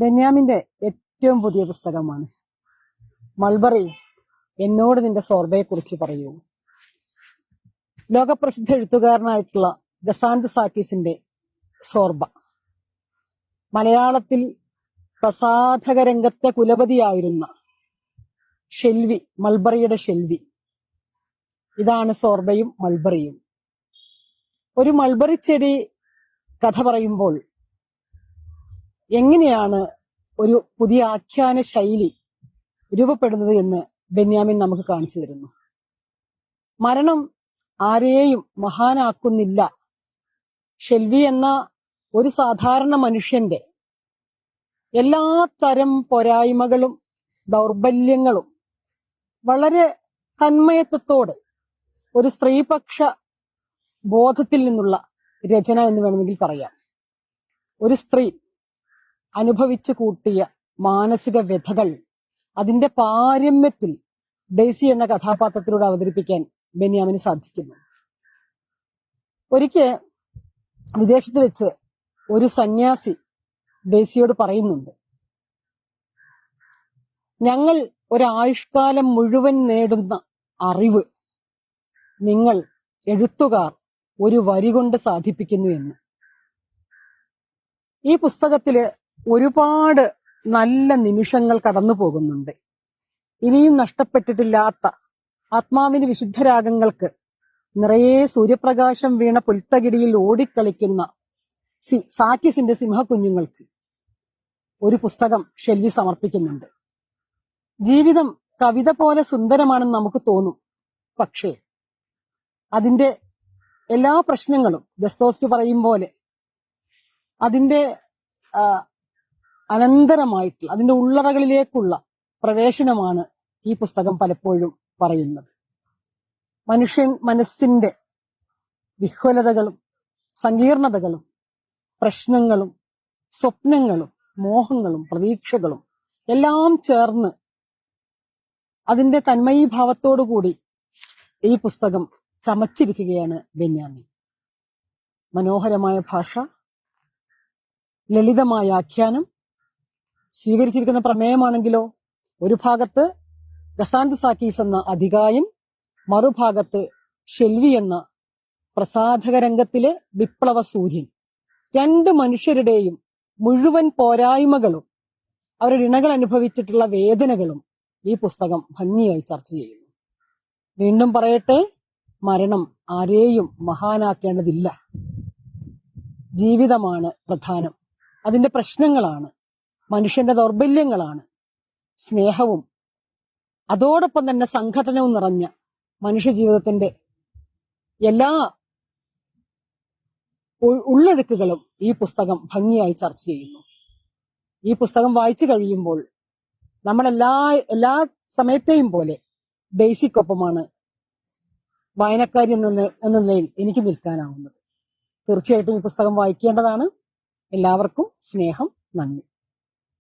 ബെന്യാമിന്റെ ഏറ്റവും പുതിയ പുസ്തകമാണ്. മൾബറി എന്നോട് നിന്റെ സോർബയെ കുറിച്ച് പറയൂ. ലോകപ്രസിദ്ധ എഴുത്തുകാരനായിട്ടുള്ള ഗസാന്ത് സാക്കീസിന്റെ സോർബ. മലയാളത്തിൽ പ്രസാധക രംഗത്തെ കുലപതിയായിരുന്ന ഷെൽവി മൾബറിയുടെ ഷെൽവി. ഇതാണ് സോർബയും മൾബറിയും. ഒരു മൾബറി ചെടി കഥ പറയുമ്പോൾ എങ്ങനെയാണ് ഒരു പുതിയ ആഖ്യാന ശൈലി രൂപപ്പെടുന്നത് എന്ന് ബെന്യാമിൻ നമുക്ക് കാണിച്ചു തരുന്നു. മരണം ആരെയും മഹാനാക്കുന്നില്ല. ഷെൽവി എന്ന ഒരു സാധാരണ മനുഷ്യന്റെ എല്ലാ തരം പോരായ്മകളും ദൗർബല്യങ്ങളും വളരെ തന്മയത്വത്തോടെ ഒരു സ്ത്രീപക്ഷ ബോധത്തിൽ നിന്നുള്ള രചന എന്ന് വേണമെങ്കിൽ പറയാം. ഒരു സ്ത്രീ അനുഭവിച്ചു കൂട്ടിയ മാനസിക വ്യഥകൾ അതിന്റെ പാരമ്യത്തിൽ ഡെയ്സി എന്ന കഥാപാത്രത്തിലൂടെ അവതരിപ്പിക്കാൻ ബെന്യാമിന് സാധിക്കുന്നു. ഒരിക്കൽ വിദേശത്ത് വെച്ച് ഒരു സന്യാസി ഡെയ്സിയോട് പറയുന്നുണ്ട് ഞങ്ങൾ ഒരായുഷ്കാലം മുഴുവൻ നേടുന്ന അറിവ് നിങ്ങൾ എഴുത്തുകാർ ഒരു വരി കൊണ്ട് സാധിപ്പിക്കുന്നു എന്ന്. ഈ പുസ്തകത്തിൽ ഒരുപാട് നല്ല നിമിഷങ്ങൾ കടന്നു പോകുന്നുണ്ട്. ഇനിയും നഷ്ടപ്പെട്ടിട്ടില്ലാത്ത ആത്മാവിന് വിശുദ്ധരാഗങ്ങൾക്ക് നിറയെ സൂര്യപ്രകാശം വീണ പുൽത്തകിടിയിൽ ഓടിക്കളിക്കുന്ന സി സാക്കിസിന്റെ സിംഹക്കുഞ്ഞുങ്ങൾക്ക് ഒരു പുസ്തകം ഷെൽവി സമർപ്പിക്കുന്നുണ്ട്. ജീവിതം കവിത പോലെ സുന്ദരമാണെന്ന് നമുക്ക് തോന്നും പക്ഷേ അതിന്റെ എല്ലാ പ്രശ്നങ്ങളും ദസ്തോസ്കി പറയും പോലെ അതിന്റെ ആ, അനന്തരമായിട്ടുള്ള അതിന്റെ ഉള്ളറകളിലേക്കുള്ള പ്രവേശനമാണ് ഈ പുസ്തകം പലപ്പോഴും പറയുന്നത്. മനുഷ്യൻ മനസ്സിന്റെ വിഹ്വലതകളും സങ്കീർണതകളും പ്രശ്നങ്ങളും സ്വപ്നങ്ങളും മോഹങ്ങളും പ്രതീക്ഷകളും എല്ലാം ചേർന്ന് അതിന്റെ തന്മയീഭാവത്തോടുകൂടി ഈ പുസ്തകം ചമച്ചിരിക്കുകയാണ് ബെന്യാമിൻ മനോഹരമായ ഭാഷ ലളിതമായ ആഖ്യാനം സ്വീകരിച്ചിരിക്കുന്ന പ്രമേയമാണെങ്കിലോ ഒരു ഭാഗത്ത് ഗസാന്ത് സാക്കീസ് എന്ന അധികായൻ മറുഭാഗത്ത് ഷെൽവി എന്ന പ്രസാധക രംഗത്തിലെ വിപ്ലവ സൂര്യൻ രണ്ട് മനുഷ്യരുടെയും മുഴുവൻ പോരായ്മകളും അവരുടെ ഇണകൾ അനുഭവിച്ചിട്ടുള്ള വേദനകളും ഈ പുസ്തകം ഭംഗിയായി ചർച്ച ചെയ്യുന്നു. വീണ്ടും പറയട്ടെ മരണം ആരെയും മഹാനാക്കേണ്ടതില്ല. ജീവിതമാണ് പ്രധാനം. അതിന്റെ പ്രശ്നങ്ങളാണ്. മനുഷ്യന്റെ ദൗർബല്യങ്ങളാണ്. സ്നേഹവും അതോടൊപ്പം തന്നെ സംഘടനവും നിറഞ്ഞ മനുഷ്യ ജീവിതത്തിന്റെ എല്ലാ ഉള്ളെടുക്കുകളും ഈ പുസ്തകം ഭംഗിയായി ചർച്ച ചെയ്യുന്നു. ഈ പുസ്തകം വായിച്ചു കഴിയുമ്പോൾ നമ്മൾ എല്ലാ എല്ലാ സമയത്തെയും പോലെ ഡെയ്സിക്കൊപ്പമാണ് വായനക്കാരി എന്ന എന്ന നിലയിൽ എനിക്ക് നിൽക്കാനാവുന്നത്. തീർച്ചയായിട്ടും ഈ പുസ്തകം വായിക്കേണ്ടതാണ്. എല്ലാവർക്കും സ്നേഹം നന്ദി.